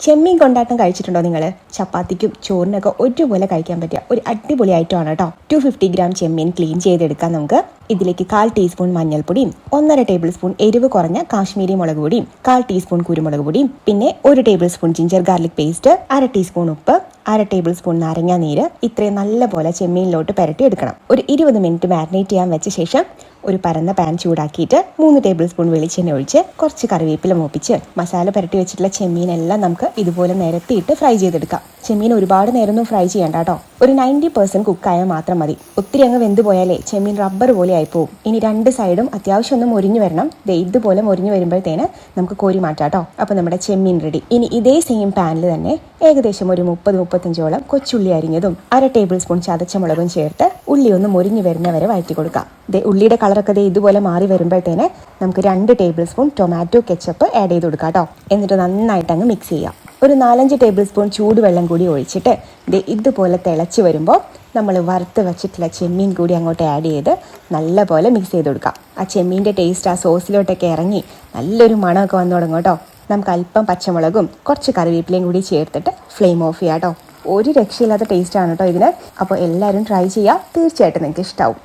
ചെമ്മീൻ കൊണ്ടാട്ടം കഴിച്ചിട്ടുണ്ടോ നിങ്ങൾ ചപ്പാത്തിക്കും ചോറിനൊക്കെ ഒരുപോലെ കഴിക്കാൻ പറ്റിയ ഒരു അടിപൊളി ഐറ്റമാണ് കേട്ടോ. ടു ഫിഫ്റ്റി ഗ്രാം ചെമ്മീൻ ക്ലീൻ ചെയ്തെടുക്കാം നമുക്ക്. ഇതിലേക്ക് കാൽ ടീസ്പൂൺ മഞ്ഞൾപ്പൊടിയും ഒന്നര ടേബിൾ സ്പൂൺ എരിവ് കുറഞ്ഞ കാശ്മീരി മുളക് പൊടിയും കാൽ ടീസ്പൂൺ കുരുമുളക് പൊടിയും പിന്നെ ഒരു tablespoon ginger garlic paste അര ടീസ്പൂൺ ഉപ്പ് അര ടേബിൾ സ്പൂൺ നാരങ്ങ നീര് ഇത്രയും നല്ലപോലെ ചെമ്മീനിലോട്ട് പുരട്ടി എടുക്കണം ഒരു ഇരുപത് മിനിറ്റ് മാരിനേറ്റ് ചെയ്യാൻ വെച്ച ശേഷം ഒരു പരന്ന പാൻ ചൂടാക്കിയിട്ട് മൂന്ന് ടേബിൾ സ്പൂൺ വെളിച്ചെണ്ണ ഒഴിച്ച് കുറച്ച് കറിവേപ്പില മൂപ്പിച്ച് മസാല പുരട്ടി വെച്ചിട്ടുള്ള ചെമ്മീനെല്ലാം നമുക്ക് ഇതുപോലെ നിരത്തിയിട്ട് ഫ്രൈ ചെയ്തെടുക്കാം. ചെമ്മീൻ ഒരുപാട് നേരമൊന്നും ഫ്രൈ ചെയ്യണ്ട കേട്ടോ. ഒരു നയന്റി പെർസെന്റ് കുക്കായാൽ മാത്രം മതി. ഒത്തിരി അങ്ങ് വെന്ത് പോയാലേ ചെമ്മീൻ റബ്ബർ പോലെ ആയിപ്പോവും ഇനി രണ്ട് സൈഡും അത്യാവശ്യം ഒന്ന് മൊരിഞ്ഞു വരണം. ദേ ഇതുപോലെ മൊരിഞ്ഞു വരുമ്പോഴത്തേന് നമുക്ക് കോരി മാറ്റാം കേട്ടോ അപ്പോൾ നമ്മുടെ ചെമ്മീൻ റെഡി ഇനി ഇതേ സെയിം പാനിൽ തന്നെ ഏകദേശം ഒരു മുപ്പത് മുപ്പത്തഞ്ചോളം കൊച്ചുള്ളി അരിഞ്ഞതും അര ടേബിൾ സ്പൂൺ ചതച്ച മുളകും ചേർത്ത് ഉള്ളി ഒന്ന് മൊരിഞ്ഞു വരുന്നവരെ വഴറ്റി കൊടുക്കാം. ദേ ഉള്ളിയുടെ കളറൊക്കെ ദേ ഇതുപോലെ മാറി വരുമ്പോഴത്തേന് നമുക്ക് രണ്ട് tablespoon tomato ketchup add ചെയ്ത് കൊടുക്കാം കേട്ടോ എന്നിട്ട് നന്നായിട്ട് അങ്ങ് മിക്സ് ചെയ്യാം. ഒരു നാലഞ്ച് ടേബിൾ സ്പൂൺ ചൂടുവെള്ളം കൂടി ഒഴിച്ചിട്ട് ദേ ഇതുപോലെ തിളച്ച് വരുമ്പോൾ നമ്മൾ വറുത്ത് വെച്ചിട്ടുള്ള ചെമ്മീൻ കൂടി അങ്ങോട്ട് ആഡ് ചെയ്ത് നല്ലപോലെ മിക്സ് ചെയ്ത് കൊടുക്കാം. ആ ചെമ്മീന്റെ ടേസ്റ്റ് ആ സോസിലോട്ടൊക്കെ ഇറങ്ങി നല്ലൊരു മണമൊക്കെ വന്നു തുടങ്ങും കേട്ടോ. നമുക്ക് അല്പം പച്ചമുളകും കുറച്ച് കറിവേപ്പിലയും കൂടി ചേർത്തിട്ട് ഫ്ലെയിം ഓഫ് ചെയ്യാം കേട്ടോ. ഒരു രക്ഷയില്ലാത്ത ടേസ്റ്റാണ് കേട്ടോ ഇതിന്. അപ്പോൾ എല്ലാവരും ട്രൈ ചെയ്യുക തീർച്ചയായിട്ടും നിങ്ങൾക്ക് ഇഷ്ടമാവും